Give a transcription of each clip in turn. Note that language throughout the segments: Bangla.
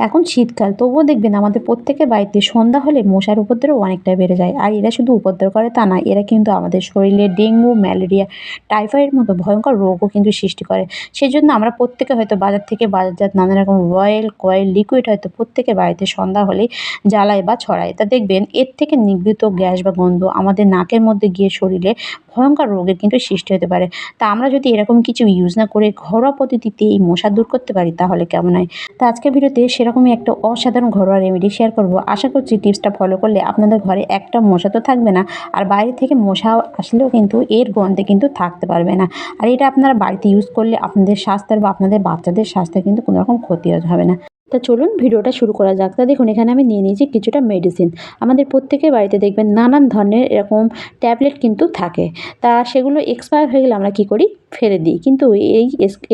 এখন শীতকাল, তবুও দেখবেন আমাদের প্রত্যেকের বাড়িতে সন্ধ্যা হলে মশার উপদ্রব অনেকটাই বেড়ে যায়। আর এরা শুধু উপদ্রব করে তা না, এরা কিন্তু আমাদের শরীরে ডেঙ্গু, ম্যালেরিয়া টাইফয়েড মতো ভয়ঙ্কর রোগও কিন্তু সৃষ্টি করে। সেই জন্য আমরা প্রত্যেকে হয়তো বাজার থেকে বাজারজাত নানা রকম অয়েল কয়েল লিকুইড হয়তো প্রত্যেকের বাড়িতে সন্ধ্যা হলেই জ্বালায় বা ছড়ায়। তা দেখবেন এর থেকে নির্গত গ্যাস বা গন্ধ আমাদের নাকের মধ্যে গিয়ে শরীরে ভয়ঙ্কর রোগের কিন্তু সৃষ্টি হতে পারে। তা আমরা যদি এরকম কিছু ইউজ না করে ঘরোয়া পদ্ধতিতে এই মশা দূর করতে পারি, তাহলে কেমন হয়? তা আজকের ভিডিওতে সেরকমই একটা অসাধারণ ঘরোয়া রেমেডি শেয়ার করব। আশা করছি টিপসটা ফলো করলে আপনাদের ঘরে একটা মশা তো থাকবে না, আর বাইরে থেকে মশা আসলেও কিন্তু এর গন্ধে কিন্তু থাকতে পারবে না। আর এটা আপনারা বাড়িতে ইউজ করলে আপনাদের স্বাস্থ্যের বা আপনাদের বাচ্চাদের স্বাস্থ্যের কিন্তু কোনো রকম ক্ষতি হবে না। তা চলুন ভিডিওটা শুরু করা যাক। তা দেখুন, এখানে আমি নিয়ে নিয়েছি কিছুটা মেডিসিন আমাদের প্রত্যেকের বাড়িতে দেখবেন নানান ধরনের এরকম ট্যাবলেট কিন্তু থাকে। তা সেগুলো এক্সপায়ার হয়ে গেলে আমরা কী করি? ফেলে দিই। কিন্তু এই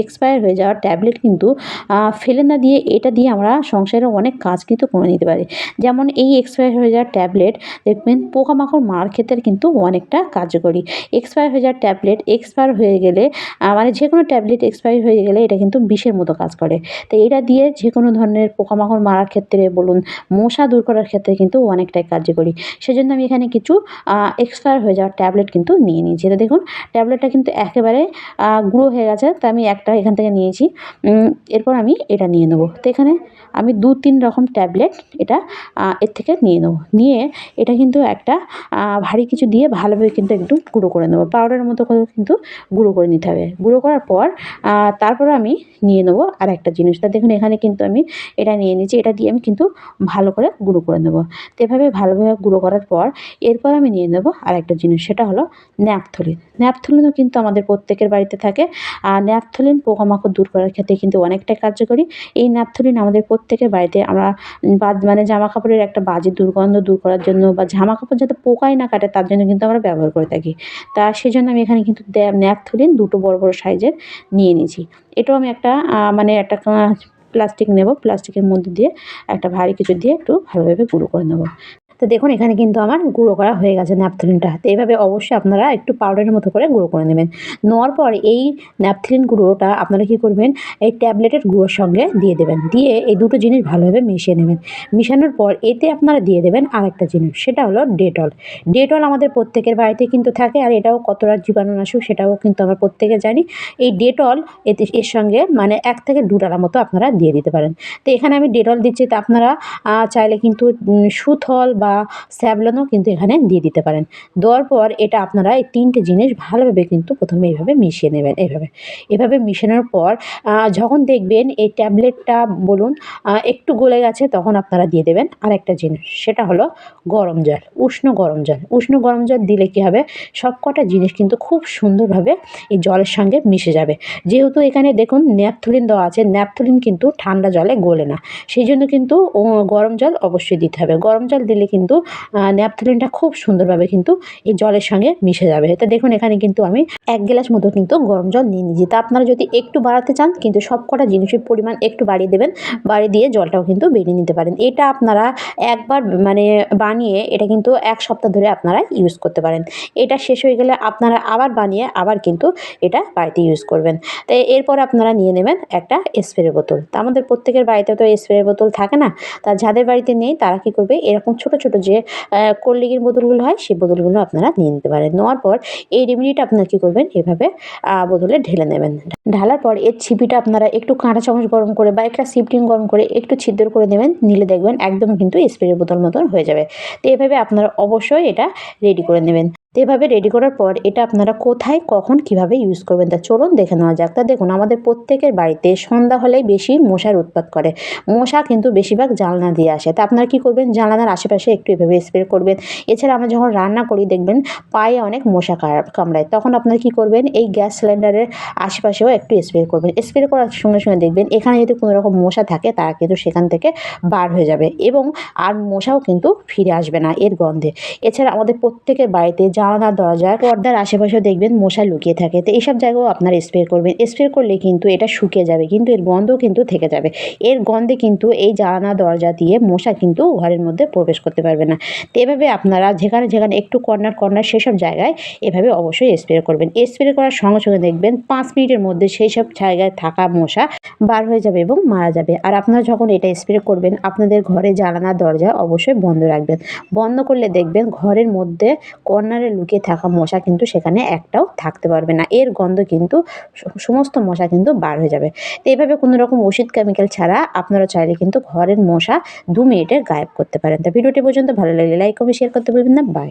এক্সপায়ার হয়ে যাওয়ার ট্যাবলেট কিন্তু ফেলে না দিয়ে এটা দিয়ে আমরা সংসারে অনেক কাজ কিন্তু করে নিতে পারি। যেমন এই এক্সপায়ার হয়ে যাওয়ার ট্যাবলেট দেখবেন পোকামাকড় মার ক্ষেত্রে কিন্তু অনেকটা কার্যকরী। এক্সপায়ার হয়ে যাওয়ার ট্যাবলেট এক্সপায়ার হয়ে গেলে মানে যে কোনো ট্যাবলেট এক্সপায়ার হয়ে গেলে এটা কিন্তু বিষের মতো কাজ করে। তো এটা দিয়ে যে কোনো ধরনের পোকামাকড় মারার ক্ষেত্রে বলুন, মশা দূর করার ক্ষেত্রে কিন্তু অনেকটাই কার্যকরী। সেজন্য আমি এখানে কিছু এক্সপায়ার হয়ে যাওয়ার ট্যাবলেট কিন্তু নিয়ে নিয়েছি। এটা দেখুন ট্যাবলেটটা কিন্তু একেবারে গুঁড়ো হয়ে গেছে, তা আমি একটা এখান থেকে নিয়েছি। এরপর আমি এটা নিয়ে নেব। তো এখানে আমি দু তিন রকম ট্যাবলেট এটা এর থেকে নিয়ে নেব। নিয়ে এটা কিন্তু একটা ভারী কিছু দিয়ে ভালোভাবে কিন্তু একটু গুঁড়ো করে নেব। পাউডারের মতো করে কিন্তু গুঁড়ো করে নিতে হবে। গুঁড়ো করার পর তারপর আমি নিয়ে নেব আর একটা জিনিস। তা দেখুন, এখানে কিন্তু আমি এটা নিয়ে নিয়েছি, এটা দিয়ে আমি কিন্তু ভালো করে গুঁড়ো করে নেব। তো এভাবে ভালোভাবে গুঁড়ো করার পর এরপর আমি নিয়ে নেব আর একটা জিনিস, সেটা হলো ন্যাপথলিন। ন্যাপথলিনও কিন্তু আমাদের প্রত্যেকের বাড়িতে থাকে, আর ন্যাপথলিন পোকামাকড় দূর করার ক্ষেত্রে কিন্তু অনেকটাই কার্যকরী। এই ন্যাপথলিন আমাদের প্রত্যেকের বাড়িতে আমরা বাদ মানে জামা কাপড়ের একটা বাজে দুর্গন্ধ দূর করার জন্য বা জামা কাপড় যাতে পোকাই না কাটে, তার জন্য কিন্তু আমরা ব্যবহার করে থাকি। তা সেজন্য আমি এখানে কিন্তু ন্যাপথলিন দুটো বড় বড় সাইজের নিয়ে নিয়েছি। এটাও আমি একটা মানে একটা প্লাস্টিক নেব প্লাস্টিকের মধ্যে দিয়ে একটা ভারী কিছু দিয়ে একটু ভালোভাবে গুঁড়ো করে নেব। তো দেখুন, এখানে কিন্তু আমার গুঁড়ো করা হয়ে গেছে ন্যাপথলিনটা তো এইভাবে অবশ্যই আপনারা একটু পাউডারের মতো করে গুঁড়ো করে নেবেন। নেওয়ার পর এই ন্যাপথলিন গুঁড়োটা আপনারা কী করবেন, এই ট্যাবলেটের গুঁড়োর সঙ্গে দিয়ে দেবেন। দিয়ে এই দুটো জিনিস ভালোভাবে মিশিয়ে নেবেন। মিশানোর পর এতে আপনারা দিয়ে দেবেন আরেকটা জিনিস, সেটা হলো ডেটল ডেটল আমাদের প্রত্যেকের বাড়িতে কিন্তু থাকে আর এটাও কতটা জীবাণুনাশক সেটাও কিন্তু আমরা প্রত্যেকে জানি। এই ডেটল এতে এর সঙ্গে মানে এক থেকে দু ডালা মতো আপনারা দিয়ে দিতে পারেন। তো এখানে আমি ডেটল দিচ্ছি, তো আপনারা চাইলে কিন্তু সুথল বা বা স্যাভলনও কিন্তু এখানে দিয়ে দিতে পারেন। দেওয়ার পর এটা আপনারা এই তিনটে জিনিস ভালোভাবে কিন্তু প্রথমে এইভাবে মিশিয়ে নেবেন, এইভাবে। এভাবে মিশানোর পর যখন দেখবেন এই ট্যাবলেটটা বলুন একটু গলে গেছে তখন আপনারা দিয়ে দেবেন আর একটা জিনিস। সেটা হলো গরম জল, উষ্ণ গরম জল। উষ্ণ গরম জল দিলে কী হবে? সব কটা জিনিস কিন্তু খুব সুন্দরভাবে এই জলের সঙ্গে মিশে যাবে। যেহেতু এখানে দেখুন ন্যাপথুলিন দেওয়া আছে, ন্যাপথলিন কিন্তু ঠান্ডা জলে গলে না। সেই জন্য কিন্তু গরম জল অবশ্যই দিতে হবে। গরম জল দিলে কিন্তু ন্যাপথলিনটা খুব সুন্দরভাবে কিন্তু এই জলের সঙ্গে মিশে যাবে। তো দেখুন, এখানে কিন্তু আমি এক গ্লাস মতো কিন্তু গরম জল নিয়ে নিয়েছি। তা আপনারা যদি একটু বাড়াতে চান, কিন্তু সব কটা জিনিসের পরিমাণ একটু বাড়িয়ে দেবেন, বাড়িয়ে দিয়ে জলটাও কিন্তু বেরিয়ে নিতে পারেন। এটা আপনারা একবার মানে বানিয়ে এটা কিন্তু এক সপ্তাহ ধরে আপনারা ইউজ করতে পারেন। এটা শেষ হয়ে গেলে আপনারা আবার বানিয়ে আবার কিন্তু এটা বাড়িতে ইউজ করবেন। তো এরপর আপনারা নিয়ে নেবেন একটা স্প্রে বোতল। তা আমাদের প্রত্যেকের বাড়িতে তো স্প্রে বোতল থাকে না। তা যাদের বাড়িতে নেই, তারা কী করবে? এরকম ছোটো ছোটো যে কোল্ড ড্রিঙ্কের বোতলগুলো হয়, সেই বোতলগুলো আপনারা নিয়ে নিতে পারেন। নেওয়ার পর এই রেমিডিটা আপনারা কী করবেন, এভাবে বোতলে ঢেলে নেবেন। ঢালার পর এর ছিপিটা আপনারা একটু কাঁটা চামচ গরম করে বা একটা সিফটিং গরম করে একটু ছিদ্র করে নেবেন, নিলে দেখবেন একদম কিন্তু স্প্রে বোতল মতন হয়ে যাবে। তো এভাবে আপনারা অবশ্যই এটা রেডি করে নেবেন। তো এভাবে রেডি করার পর এটা আপনারা কোথায়, কখন, কীভাবে ইউজ করবেন তা চলুন দেখে নেওয়া যাক। তা দেখুন, আমাদের প্রত্যেকের বাড়িতে সন্ধ্যা হলেই বেশি মশার উৎপাত করে। মশা কিন্তু বেশিরভাগ জানলা দিয়ে আসে। তা আপনারা কী করবেন? জানলার আশেপাশে একটু এভাবে স্প্রে করবেন। এছাড়া আমরা যখন রান্না করি, দেখবেন পায়ে অনেক মশা কামড়ায়। তখন আপনারা কী করবেন? এই গ্যাস সিলিন্ডারের আশেপাশেও একটু স্প্রে করবেন। স্প্রে করার সঙ্গে সঙ্গে দেখবেন এখানে যদি কোনো রকম মশা থাকে তারা কিন্তু সেখান থেকে বার হয়ে যাবে। এবং আর মশাও কিন্তু ফিরে আসবে না এর গন্ধে। এছাড়া আমাদের প্রত্যেকের বাড়িতে জানালা দরজার পর্দার আশেপাশেও দেখবেন মশা লুকিয়ে থাকে। তো এইসব জায়গাও আপনারা স্প্রে করবেন। স্প্রে করলে কিন্তু এটা শুকিয়ে যাবে, কিন্তু এর গন্ধও কিন্তু থেকে যাবে। এর গন্ধে কিন্তু এই জানালা দরজা দিয়ে মশা কিন্তু ঘরের মধ্যে প্রবেশ করতে পারবে না। তো এভাবে আপনারা যেখানে যেখানে একটু কর্নার কর্নার সেসব জায়গায় এভাবে অবশ্যই স্প্রে করবেন। স্প্রে করার সঙ্গে সঙ্গে দেখবেন পাঁচ মিনিটের মধ্যে সেই সব জায়গায় থাকা মশা বার হয়ে যাবে এবং মারা যাবে। আর আপনারা যখন এটা স্প্রে করবেন, আপনাদের ঘরে জানালা দরজা অবশ্যই বন্ধ রাখবেন। বন্ধ করলে দেখবেন ঘরের মধ্যে কর্নারে লুকিয়ে থাকা মশা কিন্তু সেখানে একটাও থাকতে পারবে না। এর গন্ধ কিন্তু সমস্ত মশা কিন্তু বার হয়ে যাবে। তো এইভাবে কোনো রকম ওষুধ কেমিক্যাল ছাড়া আপনারা চাইলে কিন্তু ঘরের মশা দু মিনিটে গায়েব করতে পারেন। তো ভিডিওটি পর্যন্ত ভালো লাগলে লাইক কমেন্ট শেয়ার করতে ভুলবেন না। বাই